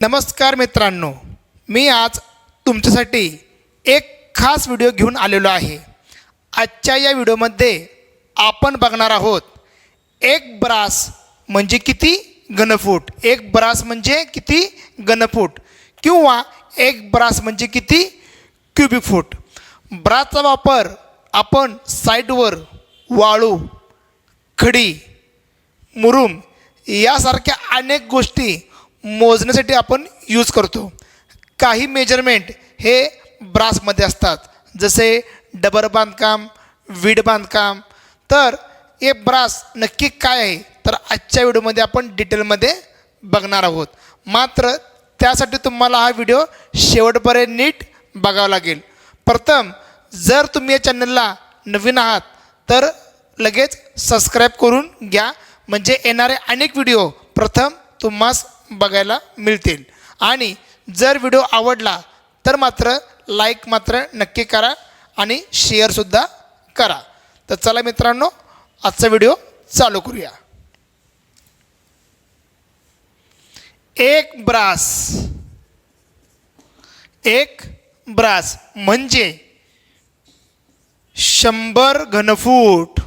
नमस्कार मित्रांनो मी आज तुमच्यासाठी एक खास व्हिडिओ घेऊन आलेलो आहे. आजच्या या व्हिडिओमध्ये आपण बघणार आहोत एक ब्रास म्हणजे किती घनफूट? एक ब्रास म्हणजे किती घनफूट? किंवा एक ब्रास म्हणजे किती क्युबिक फूट? ब्रासचा वापर आपण साईडवर वाळू खडी मुरुम यासारख्या अनेक गोष्टी मोजण्यासाठी आपण यूज करतो. काही मेजरमेंट हे ब्रासमध्ये असतात. जसे डबर बांधकाम वीड बांधकाम. तर हे ब्रास नक्की काय आहे? तर आजच्या व्हिडिओमध्ये आपण डिटेलमध्ये बघणार आहोत. मात्र त्यासाठी तुम्हाला हा व्हिडिओ शेवटपर्यंत नीट बघावा लागेल. प्रथम जर तुम्ही या चॅनलला नवीन आहात तर लगेच सबस्क्राईब करून घ्या. म्हणजे येणारे अनेक व्हिडिओ प्रथम तुम्हास बघायला मिळतील. आणि जर व्हिडिओ आवडला तर मात्र लाईक मात्र नक्की करा आणि शेअरसुद्धा करा. तर चला मित्रांनो आजचा व्हिडिओ चालू करूया. एक ब्रास एक ब्रास म्हणजे शंभर घनफूट.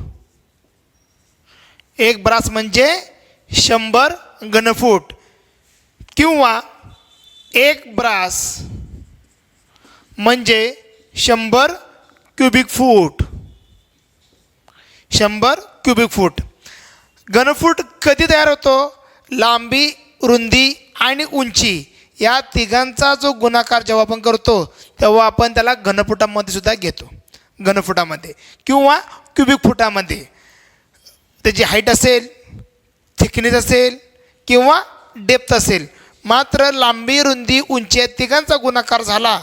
एक ब्रास म्हणजे शंभर घनफूट. किंवा एक ब्रास म्हणजे शंभर क्युबिक फूट. शंभर क्युबिक फूट. घनफूट कधी तयार होतो? लांबी रुंदी आणि उंची या तिघांचा जो गुणाकार जेव्हा आपण करतो तेव्हा आपण त्याला घनफुटामध्ये सुद्धा घेतो. घनफुटामध्ये किंवा क्युबिक फुटामध्ये. त्याची हाईट असेल थिकनेस असेल किंवा डेप्थ असेल. मात्र लांबी रुंदी उंची या तिघांचा गुणाकार झाला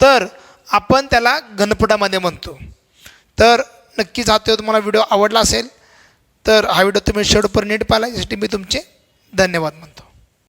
तर आपण त्याला घनफुटामध्ये म्हणतो. तर नक्कीच हा तो तुम्हाला व्हिडिओ आवडला असेल तर हा व्हिडिओ तुम्ही शेवटपर्यंत नीट पाहिला यासाठी मी तुमचे धन्यवाद म्हणतो.